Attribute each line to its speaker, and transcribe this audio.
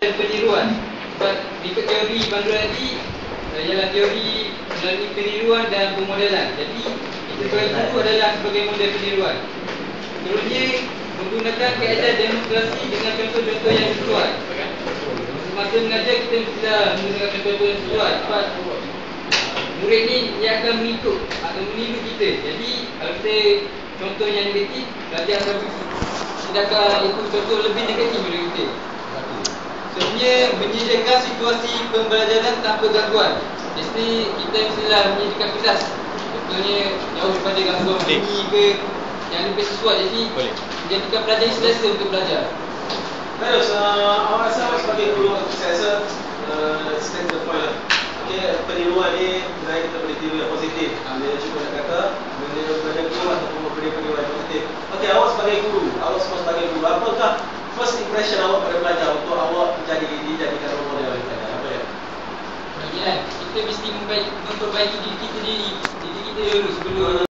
Speaker 1: dan peniruan sebab ikut teori Bandul tadi uh, ialah teori melalui peniruan dan pemodelan. Jadi kita sebagai guru adalah sebagai model peniruan seterusnya menggunakan kaedah demonstrasi dengan contoh-contoh yang sesuai. Semasa mengajar kita mestilah menggunakan contoh-contoh yang sesuai. Sebab murid ni dia akan mengikut atau meniru kita. Jadi kalau kita contoh yang negatif belajar akan tidak. Akan ikut contoh lebih negatif sebenarnya menyediakan situasi pembelajaran tanpa gangguan jadi kita mestilah menyediakan kelas contohnya jauh daripada gangguan bunyi ke yang lebih sesuai jadi
Speaker 2: Boleh.
Speaker 1: menjadikan pelajar ini selesa untuk belajar
Speaker 3: Terus, uh, awak rasa awak sebagai guru saya rasa uh, to the point lah. Okay, peniruan ni sebenarnya kita boleh tiru yang positif. Bila cuba nak kata, benda benda guru ataupun benda peniruan yang positif. Okay, awak sebagai guru, awak semua sebagai guru, apakah first impression awak pada pelajar untuk awak jadi dijadikan role model oleh pelajar? Apa ya?
Speaker 1: Bagian kita mesti memperbaiki diri kita sendiri. Diri kita dulu sebelum